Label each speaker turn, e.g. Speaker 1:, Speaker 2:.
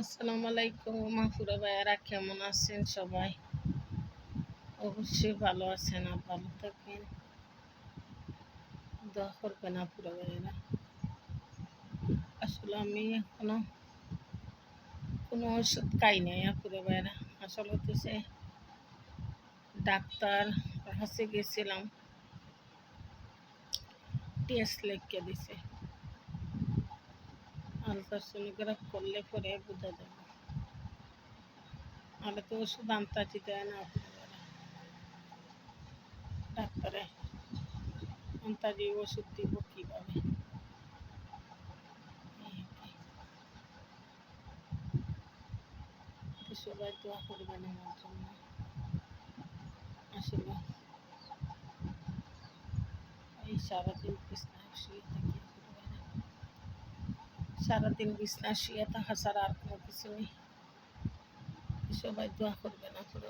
Speaker 1: আসসালামু আলাইকুম মাহফুরা ভাইয়ারা কেমন আছেন সবাই? অবশ্যই ভালো আছেন আর ভালো থাকবেন দোয়া করবেন আপুরা ভাইয়ারা। আসলে আমি এখনও কোনো ওষুধ খাই নাই আপুরা ভাইয়ারা। আসলে হতেছে ডাক্তার কাছে গেছিলাম, টেস্ট লিখে দিছে। আলট্রাসোনোগ্রাফ করলে পরে বোঝা যাবে। নাহলে তো ওষুধ আনতাছি দেয় না ডাক্তারে আনতাজি ওষুধ দিব কীভাবে? সবাই দোয়া করবেন আমার জন্য। আসলে এই সারাদিন বিছনা শুয়ে থাকি সারাদিন বিছনা শুয়ে থাকা ছাড়া আর কোনো কিছু নেই। সবাই দোয়া করবে না করে